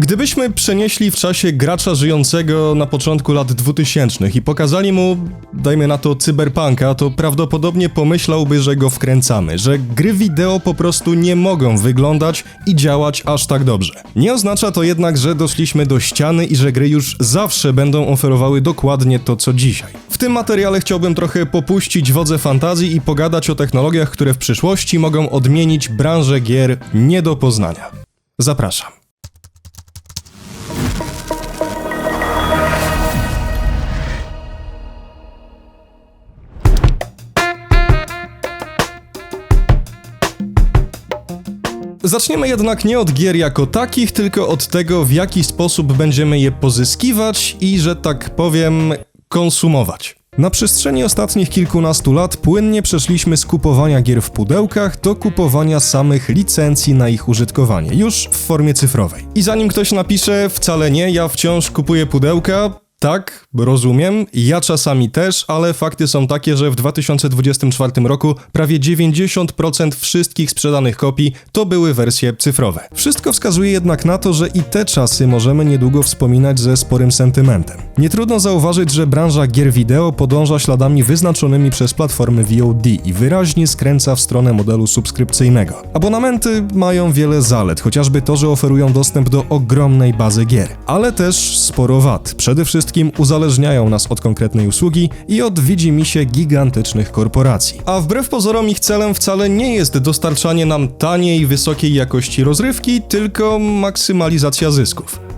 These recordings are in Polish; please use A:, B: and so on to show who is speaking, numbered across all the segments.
A: Gdybyśmy przenieśli w czasie gracza żyjącego na początku lat 2000 i pokazali mu, dajmy na to, cyberpunka, to prawdopodobnie pomyślałby, że go wkręcamy, że gry wideo po prostu nie mogą wyglądać i działać aż tak dobrze. Nie oznacza to jednak, że doszliśmy do ściany i że gry już zawsze będą oferowały dokładnie to, co dzisiaj. W tym materiale chciałbym trochę popuścić wodze fantazji i pogadać o technologiach, które w przyszłości mogą odmienić branżę gier nie do poznania. Zapraszam. Zaczniemy jednak nie od gier jako takich, tylko od tego, w jaki sposób będziemy je pozyskiwać i, że tak powiem, konsumować. Na przestrzeni ostatnich kilkunastu lat płynnie przeszliśmy z kupowania gier w pudełkach do kupowania samych licencji na ich użytkowanie, już w formie cyfrowej. I zanim ktoś napisze, wcale nie, ja wciąż kupuję pudełka, tak, rozumiem, ja czasami też, ale fakty są takie, że w 2024 roku prawie 90% wszystkich sprzedanych kopii to były wersje cyfrowe. Wszystko wskazuje jednak na to, że i te czasy możemy niedługo wspominać ze sporym sentymentem. Nie trudno zauważyć, że branża gier wideo podąża śladami wyznaczonymi przez platformy VOD i wyraźnie skręca w stronę modelu subskrypcyjnego. Abonamenty mają wiele zalet, chociażby to, że oferują dostęp do ogromnej bazy gier, ale też sporo wad. Przede wszystkim uzależniają nas od konkretnej usługi i od widzimisię gigantycznych korporacji. A wbrew pozorom ich celem wcale nie jest dostarczanie nam taniej, wysokiej jakości rozrywki, tylko maksymalizacja zysków.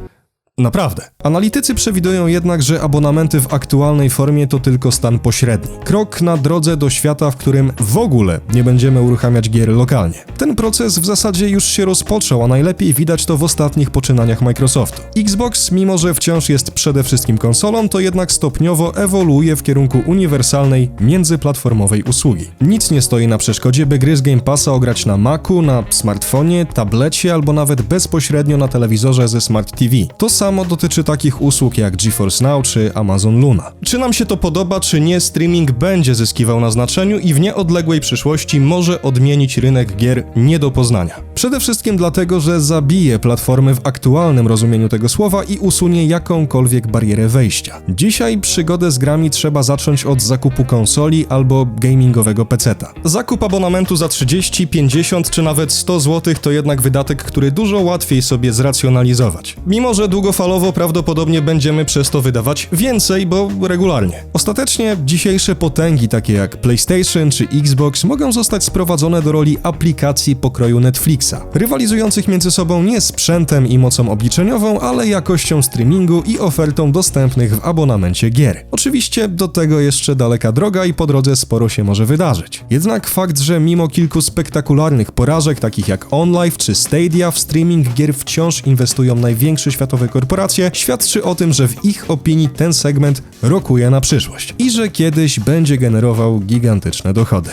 A: Naprawdę. Analitycy przewidują jednak, że abonamenty w aktualnej formie to tylko stan pośredni. Krok na drodze do świata, w którym w ogóle nie będziemy uruchamiać gier lokalnie. Ten proces w zasadzie już się rozpoczął, a najlepiej widać to w ostatnich poczynaniach Microsoftu. Xbox, mimo że wciąż jest przede wszystkim konsolą, to jednak stopniowo ewoluuje w kierunku uniwersalnej, międzyplatformowej usługi. Nic nie stoi na przeszkodzie, by gry z Game Passa ograć na Macu, na smartfonie, tablecie albo nawet bezpośrednio na telewizorze ze Smart TV. To samo dotyczy takich usług jak GeForce Now czy Amazon Luna. Czy nam się to podoba, czy nie, streaming będzie zyskiwał na znaczeniu i w nieodległej przyszłości może odmienić rynek gier nie do poznania. Przede wszystkim dlatego, że zabije platformy w aktualnym rozumieniu tego słowa i usunie jakąkolwiek barierę wejścia. Dzisiaj przygodę z grami trzeba zacząć od zakupu konsoli albo gamingowego peceta. Zakup abonamentu za 30, 50 czy nawet 100 zł to jednak wydatek, który dużo łatwiej sobie zracjonalizować. Mimo, że długofalowo prawdopodobnie będziemy przez to wydawać więcej, bo regularnie. Ostatecznie dzisiejsze potęgi takie jak PlayStation czy Xbox mogą zostać sprowadzone do roli aplikacji pokroju Netflixa, rywalizujących między sobą nie sprzętem i mocą obliczeniową, ale jakością streamingu i ofertą dostępnych w abonamencie gier. Oczywiście do tego jeszcze daleka droga i po drodze sporo się może wydarzyć. Jednak fakt, że mimo kilku spektakularnych porażek takich jak OnLive czy Stadia w streaming gier wciąż inwestują największe światowe korporacje, świadczy o tym, że w ich opinii ten segment rokuje na przyszłość i że kiedyś będzie generował gigantyczne dochody.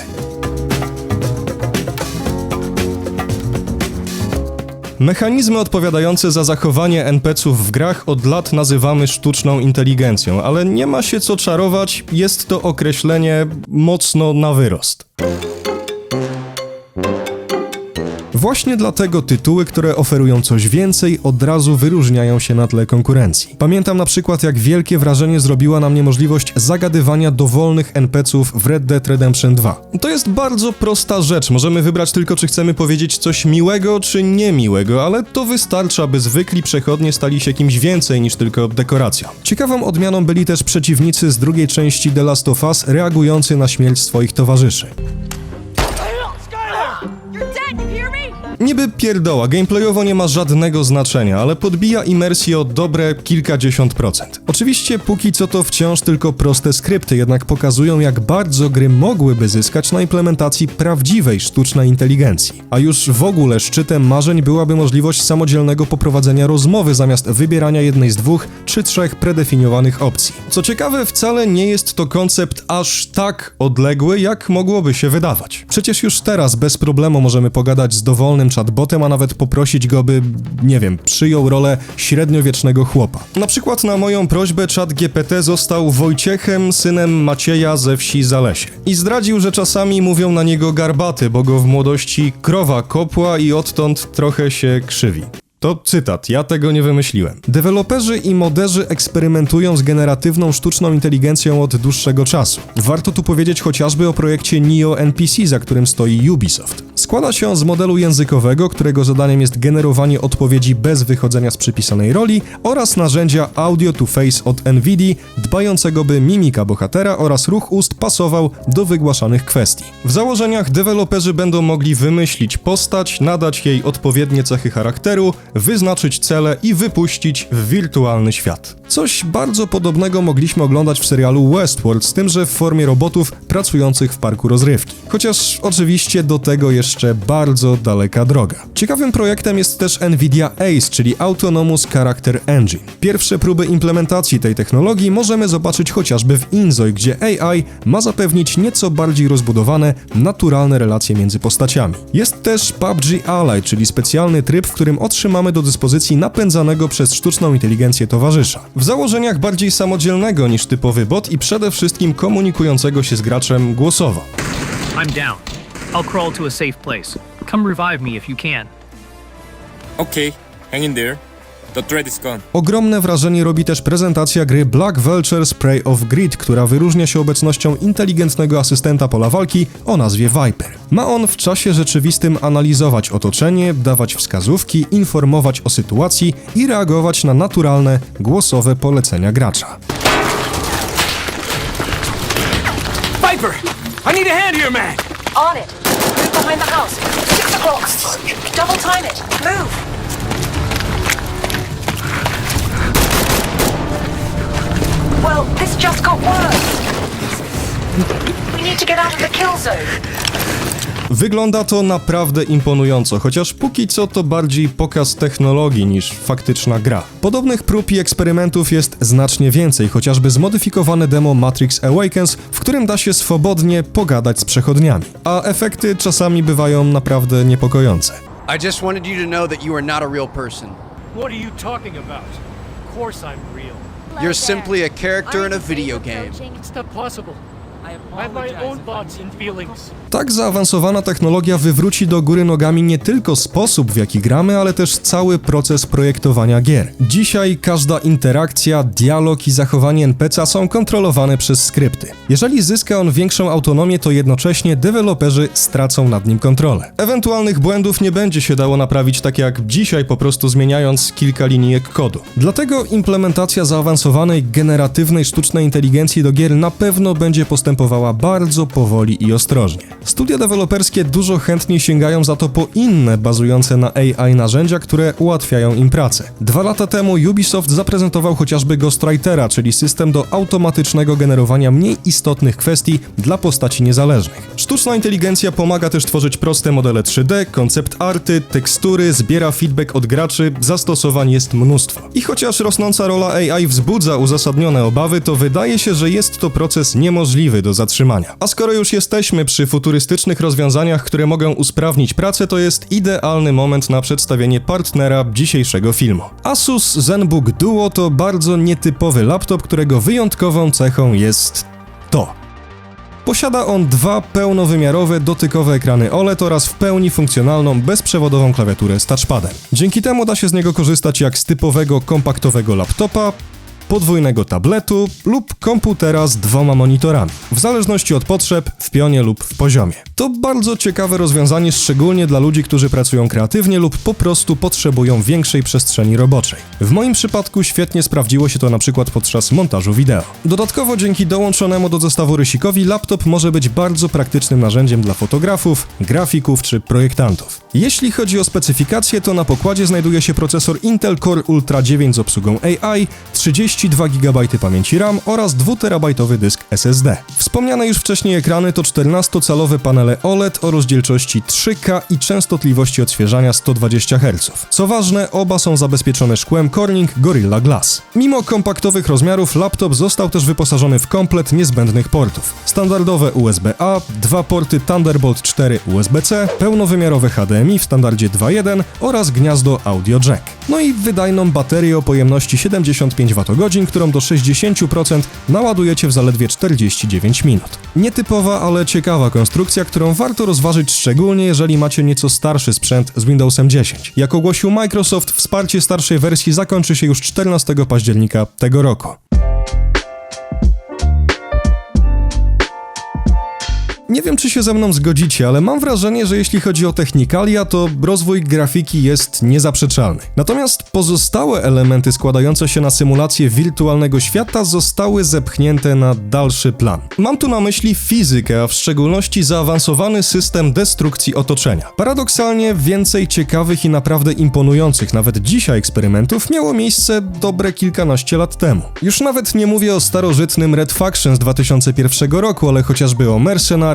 A: Mechanizmy odpowiadające za zachowanie NPC-ów w grach od lat nazywamy sztuczną inteligencją, ale nie ma się co czarować, jest to określenie mocno na wyrost. Właśnie dlatego tytuły, które oferują coś więcej, od razu wyróżniają się na tle konkurencji. Pamiętam na przykład, jak wielkie wrażenie zrobiła na mnie możliwość zagadywania dowolnych NPC-ów w Red Dead Redemption 2. To jest bardzo prosta rzecz, możemy wybrać tylko, czy chcemy powiedzieć coś miłego, czy niemiłego, ale to wystarcza, by zwykli przechodnie stali się kimś więcej niż tylko dekoracją. Ciekawą odmianą byli też przeciwnicy z drugiej części The Last of Us, reagujący na śmierć swoich towarzyszy. Niby pierdoła, gameplayowo nie ma żadnego znaczenia, ale podbija imersję o dobre kilkadziesiąt procent. Oczywiście póki co to wciąż tylko proste skrypty, jednak pokazują jak bardzo gry mogłyby zyskać na implementacji prawdziwej sztucznej inteligencji. A już w ogóle szczytem marzeń byłaby możliwość samodzielnego poprowadzenia rozmowy zamiast wybierania jednej z dwóch czy trzech predefiniowanych opcji. Co ciekawe, wcale nie jest to koncept aż tak odległy, jak mogłoby się wydawać. Przecież już teraz bez problemu możemy pogadać z dowolnym chatbotem, a nawet poprosić go, by, nie wiem, przyjął rolę średniowiecznego chłopa. Na przykład na moją prośbę czat GPT został Wojciechem, synem Macieja ze wsi Zalesie. I zdradził, że czasami mówią na niego garbaty, bo go w młodości krowa kopła i odtąd trochę się krzywi. To cytat, ja tego nie wymyśliłem. Deweloperzy i moderzy eksperymentują z generatywną sztuczną inteligencją od dłuższego czasu. Warto tu powiedzieć chociażby o projekcie Neo NPC, za którym stoi Ubisoft. Składa się on z modelu językowego, którego zadaniem jest generowanie odpowiedzi bez wychodzenia z przypisanej roli oraz narzędzia Audio to Face od NVIDIA, dbającego by mimika bohatera oraz ruch ust pasował do wygłaszanych kwestii. W założeniach deweloperzy będą mogli wymyślić postać, nadać jej odpowiednie cechy charakteru, wyznaczyć cele i wypuścić w wirtualny świat. Coś bardzo podobnego mogliśmy oglądać w serialu Westworld, z tym, że w formie robotów pracujących w parku rozrywki. Chociaż oczywiście do tego jeszcze bardzo daleka droga. Ciekawym projektem jest też Nvidia ACE, czyli Autonomous Character Engine. Pierwsze próby implementacji tej technologii możemy zobaczyć chociażby w Inzoi, gdzie AI ma zapewnić nieco bardziej rozbudowane, naturalne relacje między postaciami. Jest też PUBG Ally, czyli specjalny tryb, w którym otrzymamy do dyspozycji napędzanego przez sztuczną inteligencję towarzysza. W założeniach bardziej samodzielnego niż typowy bot i przede wszystkim komunikującego się z graczem głosowo.
B: I'm down. I'll crawl to a safe place. Come revive me if you can.
C: Okay, hang in there.
A: Ogromne wrażenie robi też prezentacja gry Black Vulture Spray of Grid, która wyróżnia się obecnością inteligentnego asystenta pola walki o nazwie Viper. Ma on w czasie rzeczywistym analizować otoczenie, dawać wskazówki, informować o sytuacji i reagować na naturalne, głosowe polecenia gracza.
D: Viper! I need a hand here, man!
E: On it. Move behind the house. Six o'clock. Double time it. Move. Just got worse. We need to get out of the kill zone.
A: Wygląda to naprawdę imponująco, chociaż póki co to bardziej pokaz technologii niż faktyczna gra. Podobnych prób i eksperymentów jest znacznie więcej, chociażby zmodyfikowane demo Matrix Awakens, w którym da się swobodnie pogadać z przechodniami. A efekty czasami bywają naprawdę niepokojące.
F: I just wanted you to know that you are not a real person.
D: What are you talking about? Of course I'm real.
F: You're simply a character in a video game.
D: It's not possible.
A: Tak zaawansowana technologia wywróci do góry nogami nie tylko sposób, w jaki gramy, ale też cały proces projektowania gier. Dzisiaj każda interakcja, dialog i zachowanie NPC'a są kontrolowane przez skrypty. Jeżeli zyska on większą autonomię, to jednocześnie deweloperzy stracą nad nim kontrolę. Ewentualnych błędów nie będzie się dało naprawić tak jak dzisiaj, po prostu zmieniając kilka linijek kodu. Dlatego implementacja zaawansowanej, generatywnej sztucznej inteligencji do gier na pewno będzie postępowała bardzo powoli i ostrożnie. Studia deweloperskie dużo chętniej sięgają za to po inne, bazujące na AI narzędzia, które ułatwiają im pracę. Dwa lata temu Ubisoft zaprezentował chociażby Ghostwritera, czyli system do automatycznego generowania mniej istotnych kwestii dla postaci niezależnych. Sztuczna inteligencja pomaga też tworzyć proste modele 3D, koncept arty, tekstury, zbiera feedback od graczy, zastosowań jest mnóstwo. I chociaż rosnąca rola AI wzbudza uzasadnione obawy, to wydaje się, że jest to proces niemożliwy do zatrzymania. A skoro już jesteśmy przy futurystycznych rozwiązaniach, które mogą usprawnić pracę, to jest idealny moment na przedstawienie partnera dzisiejszego filmu. Asus ZenBook Duo to bardzo nietypowy laptop, którego wyjątkową cechą jest to. Posiada on dwa pełnowymiarowe dotykowe ekrany OLED oraz w pełni funkcjonalną bezprzewodową klawiaturę z touchpadem. Dzięki temu da się z niego korzystać jak z typowego kompaktowego laptopa, podwójnego tabletu lub komputera z dwoma monitorami, w zależności od potrzeb, w pionie lub w poziomie. To bardzo ciekawe rozwiązanie, szczególnie dla ludzi, którzy pracują kreatywnie lub po prostu potrzebują większej przestrzeni roboczej. W moim przypadku świetnie sprawdziło się to na przykład podczas montażu wideo. Dodatkowo dzięki dołączonemu do zestawu rysikowi laptop może być bardzo praktycznym narzędziem dla fotografów, grafików czy projektantów. Jeśli chodzi o specyfikacje, to na pokładzie znajduje się procesor Intel Core Ultra 9 z obsługą AI, 32 GB pamięci RAM oraz 2TB dysk SSD. Wspomniane już wcześniej ekrany to 14-calowe panele OLED o rozdzielczości 3K i częstotliwości odświeżania 120 Hz. Co ważne, oba są zabezpieczone szkłem Corning Gorilla Glass. Mimo kompaktowych rozmiarów, laptop został też wyposażony w komplet niezbędnych portów. Standardowe USB-A, dwa porty Thunderbolt 4 USB-C, pełnowymiarowe HDMI w standardzie 2.1 oraz gniazdo audio jack. No i wydajną baterię o pojemności 75 Wh godzin, którą do 60% naładujecie w zaledwie 49 minut. Nietypowa, ale ciekawa konstrukcja, którą warto rozważyć szczególnie jeżeli macie nieco starszy sprzęt z Windowsem 10. Jak ogłosił Microsoft, wsparcie starszej wersji zakończy się już 14 października tego roku. Nie wiem, czy się ze mną zgodzicie, ale mam wrażenie, że jeśli chodzi o technikalia, to rozwój grafiki jest niezaprzeczalny. Natomiast pozostałe elementy składające się na symulację wirtualnego świata zostały zepchnięte na dalszy plan. Mam tu na myśli fizykę, a w szczególności zaawansowany system destrukcji otoczenia. Paradoksalnie więcej ciekawych i naprawdę imponujących nawet dzisiaj eksperymentów miało miejsce dobre kilkanaście lat temu. Już nawet nie mówię o starożytnym Red Faction z 2001 roku, ale chociażby o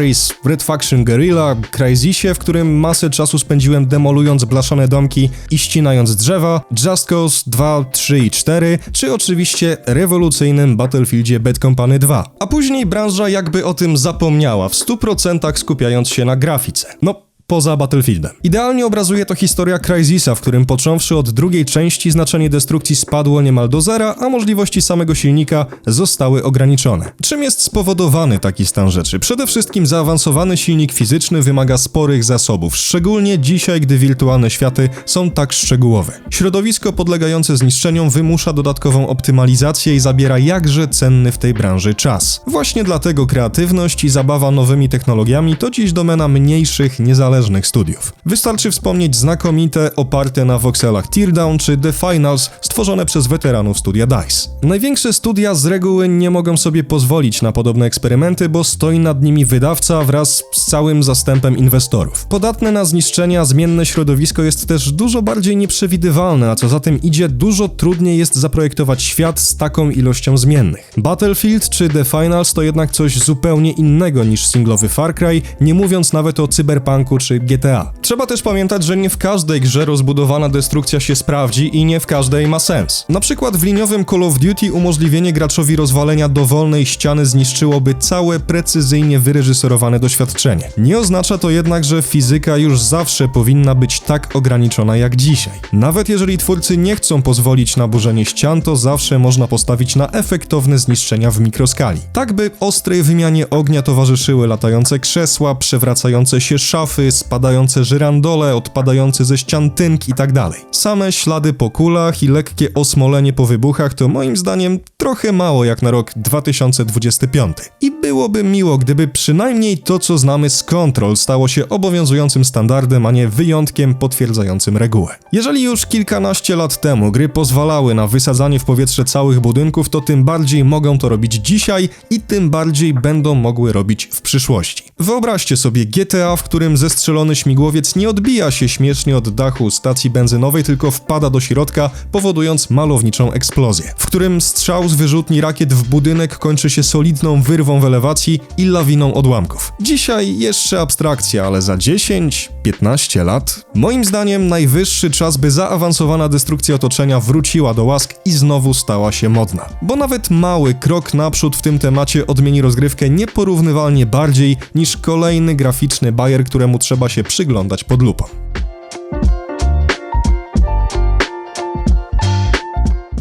A: Mercenaries, Red Faction Guerrilla, Crysisie, w którym masę czasu spędziłem demolując blaszane domki i ścinając drzewa, Just Cause 2, 3 i 4, czy oczywiście rewolucyjnym Battlefieldzie Bad Company 2. A później branża jakby o tym zapomniała, w 100% skupiając się na grafice. No, poza Battlefieldem. Idealnie obrazuje to historia Crysisa, w którym począwszy od drugiej części znaczenie destrukcji spadło niemal do zera, a możliwości samego silnika zostały ograniczone. Czym jest spowodowany taki stan rzeczy? Przede wszystkim zaawansowany silnik fizyczny wymaga sporych zasobów, szczególnie dzisiaj, gdy wirtualne światy są tak szczegółowe. Środowisko podlegające zniszczeniom wymusza dodatkową optymalizację i zabiera jakże cenny w tej branży czas. Właśnie dlatego kreatywność i zabawa nowymi technologiami to dziś domena mniejszych, niezależnych studiów. Wystarczy wspomnieć znakomite, oparte na wokselach Teardown czy The Finals, stworzone przez weteranów studia DICE. Największe studia z reguły nie mogą sobie pozwolić na podobne eksperymenty, bo stoi nad nimi wydawca wraz z całym zastępem inwestorów. Podatne na zniszczenia, zmienne środowisko jest też dużo bardziej nieprzewidywalne, a co za tym idzie, dużo trudniej jest zaprojektować świat z taką ilością zmiennych. Battlefield czy The Finals to jednak coś zupełnie innego niż singlowy Far Cry, nie mówiąc nawet o cyberpunku czy GTA. Trzeba też pamiętać, że nie w każdej grze rozbudowana destrukcja się sprawdzi i nie w każdej ma sens. Na przykład w liniowym Call of Duty umożliwienie graczowi rozwalenia dowolnej ściany zniszczyłoby całe precyzyjnie wyreżyserowane doświadczenie. Nie oznacza to jednak, że fizyka już zawsze powinna być tak ograniczona jak dzisiaj. Nawet jeżeli twórcy nie chcą pozwolić na burzenie ścian, to zawsze można postawić na efektowne zniszczenia w mikroskali. Tak by ostrej wymianie ognia towarzyszyły latające krzesła, przewracające się szafy, spadające żyrandole, odpadające ze ścian tynk i tak. Same ślady po kulach i lekkie osmolenie po wybuchach to moim zdaniem trochę mało jak na rok 2025. I byłoby miło, gdyby przynajmniej to, co znamy z Control, stało się obowiązującym standardem, a nie wyjątkiem potwierdzającym regułę. Jeżeli już kilkanaście lat temu gry pozwalały na wysadzanie w powietrze całych budynków, to tym bardziej mogą to robić dzisiaj i tym bardziej będą mogły robić w przyszłości. Wyobraźcie sobie GTA, w którym zestrzelony śmigłowiec nie odbija się śmiesznie od dachu stacji benzynowej, tylko wpada do środka, powodując malowniczą eksplozję. W którym strzał z wyrzutni rakiet w budynek kończy się solidną wyrwą w elewacji i lawiną odłamków. Dzisiaj jeszcze abstrakcja, ale za 10-15 lat, moim zdaniem najwyższy czas, by zaawansowana destrukcja otoczenia wróciła do łask i znowu stała się modna. Bo nawet mały krok naprzód w tym temacie odmieni rozgrywkę nieporównywalnie bardziej niż kolejny graficzny bajer, któremu trzeba się przyglądać pod lupą.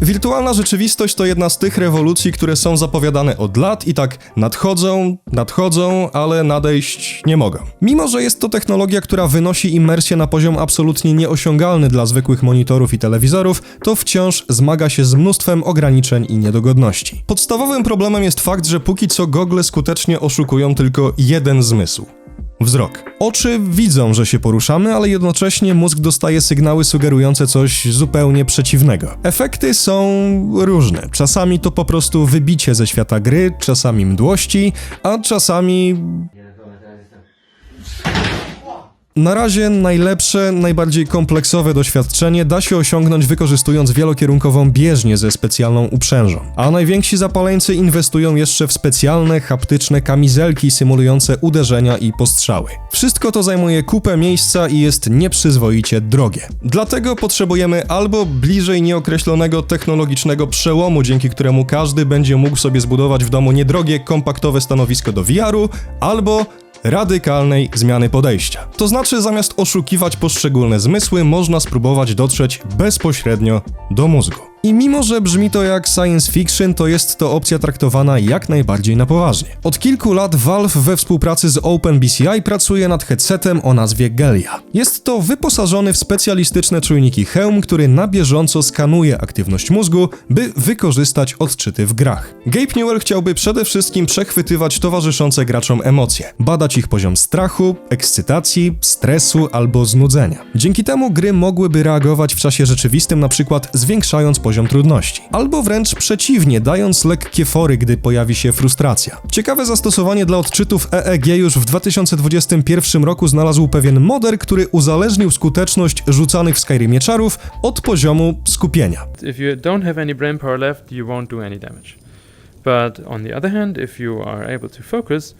A: Wirtualna rzeczywistość to jedna z tych rewolucji, które są zapowiadane od lat i tak nadchodzą, nadchodzą, ale nadejść nie mogą. Mimo, że jest to technologia, która wynosi imersję na poziom absolutnie nieosiągalny dla zwykłych monitorów i telewizorów, to wciąż zmaga się z mnóstwem ograniczeń i niedogodności. Podstawowym problemem jest fakt, że póki co gogle skutecznie oszukują tylko jeden zmysł. Wzrok. Oczy widzą, że się poruszamy, ale jednocześnie mózg dostaje sygnały sugerujące coś zupełnie przeciwnego. Efekty są różne. Czasami to po prostu wybicie ze świata gry, czasami mdłości, a czasami na razie najlepsze, najbardziej kompleksowe doświadczenie da się osiągnąć wykorzystując wielokierunkową bieżnię ze specjalną uprzężą. A najwięksi zapaleńcy inwestują jeszcze w specjalne, haptyczne kamizelki symulujące uderzenia i postrzały. Wszystko to zajmuje kupę miejsca i jest nieprzyzwoicie drogie. Dlatego potrzebujemy albo bliżej nieokreślonego technologicznego przełomu, dzięki któremu każdy będzie mógł sobie zbudować w domu niedrogie, kompaktowe stanowisko do VR-u, albo radykalnej zmiany podejścia. To znaczy, zamiast oszukiwać poszczególne zmysły, można spróbować dotrzeć bezpośrednio do mózgu. I mimo, że brzmi to jak science fiction, to jest to opcja traktowana jak najbardziej na poważnie. Od kilku lat Valve we współpracy z OpenBCI pracuje nad headsetem o nazwie Gelia. Jest to wyposażony w specjalistyczne czujniki hełm, który na bieżąco skanuje aktywność mózgu, by wykorzystać odczyty w grach. Gabe Newell chciałby przede wszystkim przechwytywać towarzyszące graczom emocje, badać ich poziom strachu, ekscytacji, stresu albo znudzenia. Dzięki temu gry mogłyby reagować w czasie rzeczywistym, na przykład zwiększając poziom trudności, albo wręcz przeciwnie, dając lekkie fory, gdy pojawi się frustracja. Ciekawe zastosowanie dla odczytów EEG już w 2021 roku znalazł pewien moder, który uzależnił skuteczność rzucanych w Skyrimie czarów od poziomu skupienia.
G: If you don't have any brain power left, you won't do any damage. But on the other hand, if you are able to focus,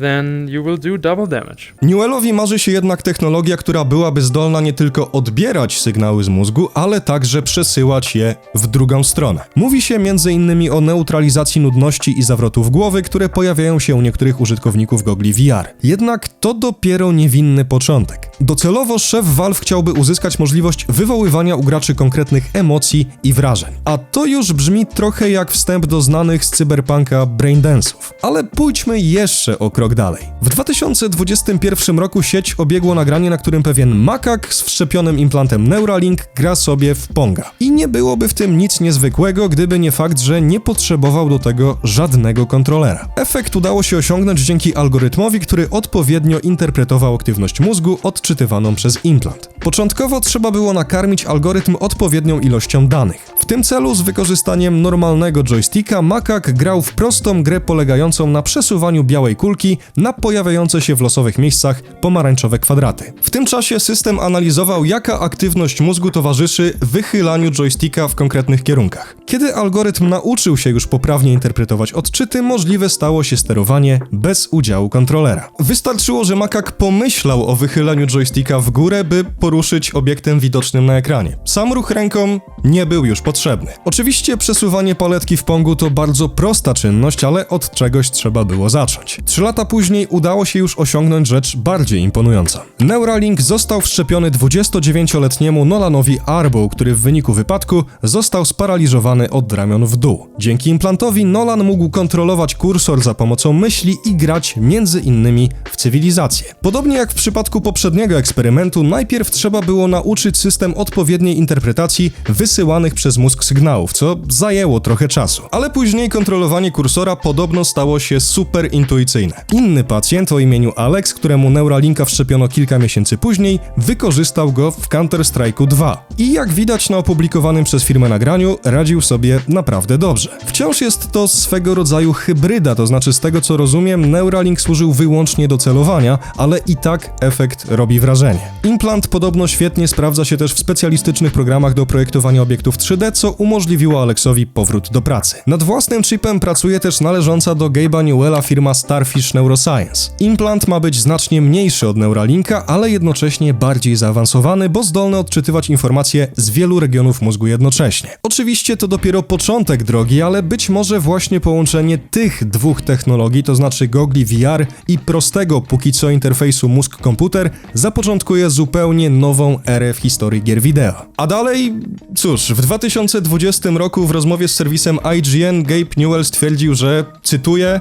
G: then you will do double damage.
A: Newellowi marzy się jednak technologia, która byłaby zdolna nie tylko odbierać sygnały z mózgu, ale także przesyłać je w drugą stronę. Mówi się m.in. o neutralizacji nudności i zawrotów głowy, które pojawiają się u niektórych użytkowników gogli VR. Jednak to dopiero niewinny początek. Docelowo szef Valve chciałby uzyskać możliwość wywoływania u graczy konkretnych emocji i wrażeń. A to już brzmi trochę jak wstęp do znanych z cyberpunka braindance'ów. Ale pójdźmy jeszcze o krok dalej. W 2021 roku sieć obiegło nagranie, na którym pewien makak z wszczepionym implantem Neuralink gra sobie w Ponga. I nie byłoby w tym nic niezwykłego, gdyby nie fakt, że nie potrzebował do tego żadnego kontrolera. Efekt udało się osiągnąć dzięki algorytmowi, który odpowiednio interpretował aktywność mózgu odczytywaną przez implant. Początkowo trzeba było nakarmić algorytm odpowiednią ilością danych. W tym celu z wykorzystaniem normalnego joysticka makak grał w prostą grę polegającą na przesuwaniu białej kulki na pojawiające się w losowych miejscach pomarańczowe kwadraty. W tym czasie system analizował, jaka aktywność mózgu towarzyszy wychylaniu joysticka w konkretnych kierunkach. Kiedy algorytm nauczył się już poprawnie interpretować odczyty, możliwe stało się sterowanie bez udziału kontrolera. Wystarczyło, że makak pomyślał o wychyleniu joysticka w górę, by poruszyć obiektem widocznym na ekranie. Sam ruch ręką nie był już potrzebny. Oczywiście przesuwanie paletki w Pongu to bardzo prosta czynność, ale od czegoś trzeba było zacząć. Trzy lata później udało się już osiągnąć rzecz bardziej imponująca. Neuralink został wszczepiony 29-letniemu Nolanowi Arbow, który w wyniku wypadku został sparaliżowany od ramion w dół. Dzięki implantowi Nolan mógł kontrolować kursor za pomocą myśli i grać między innymi w cywilizację. Podobnie jak w przypadku poprzedniego eksperymentu, najpierw trzeba było nauczyć system odpowiedniej interpretacji wysyłanych przez mózg sygnałów, co zajęło trochę czasu. Ale później kontrolowanie kursora podobno stało się super intuicyjne. Inny pacjent o imieniu Alex, któremu Neuralinka wszczepiono kilka miesięcy później, wykorzystał go w Counter-Strike'u 2. I jak widać na opublikowanym przez firmę nagraniu, radził sobie naprawdę dobrze. Wciąż jest to swego rodzaju hybryda, to znaczy z tego co rozumiem, Neuralink służył wyłącznie do celowania, ale i tak efekt robi wrażenie. Implant podobno świetnie sprawdza się też w specjalistycznych programach do projektowania obiektów 3D, co umożliwiło Alexowi powrót do pracy. Nad własnym chipem pracuje też należąca do Gabe'a Newella firma Starfish Neuroscience. Implant ma być znacznie mniejszy od Neuralinka, ale jednocześnie bardziej zaawansowany, bo zdolny odczytywać informacje z wielu regionów mózgu jednocześnie. Oczywiście to dopiero początek drogi, ale być może właśnie połączenie tych dwóch technologii, to znaczy gogli VR i prostego póki co interfejsu mózg-komputer, zapoczątkuje zupełnie nową erę w historii gier wideo. A dalej, cóż, w 2020 roku w rozmowie z serwisem IGN Gabe Newell stwierdził, że, cytuję,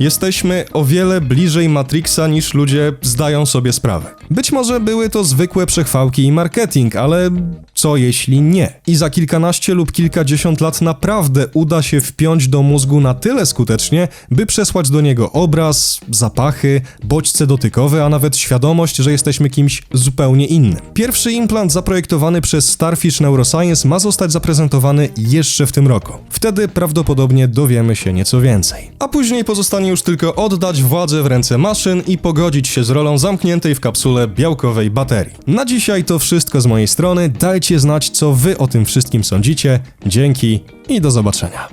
A: Jesteśmy o wiele bliżej Matrixa niż ludzie zdają sobie sprawę. Być może były to zwykłe przechwałki i marketing, ale co jeśli nie? I za kilkanaście lub kilkadziesiąt lat naprawdę uda się wpiąć do mózgu na tyle skutecznie, by przesłać do niego obraz, zapachy, bodźce dotykowe, a nawet świadomość, że jesteśmy kimś zupełnie innym. Pierwszy implant zaprojektowany przez Starfish Neuroscience ma zostać zaprezentowany jeszcze w tym roku. Wtedy prawdopodobnie dowiemy się nieco więcej. A później pozostanie już tylko oddać władzę w ręce maszyn i pogodzić się z rolą zamkniętej w kapsule białkowej baterii. Na dzisiaj to wszystko z mojej strony. Dajcie znać, co wy o tym wszystkim sądzicie. Dzięki i do zobaczenia.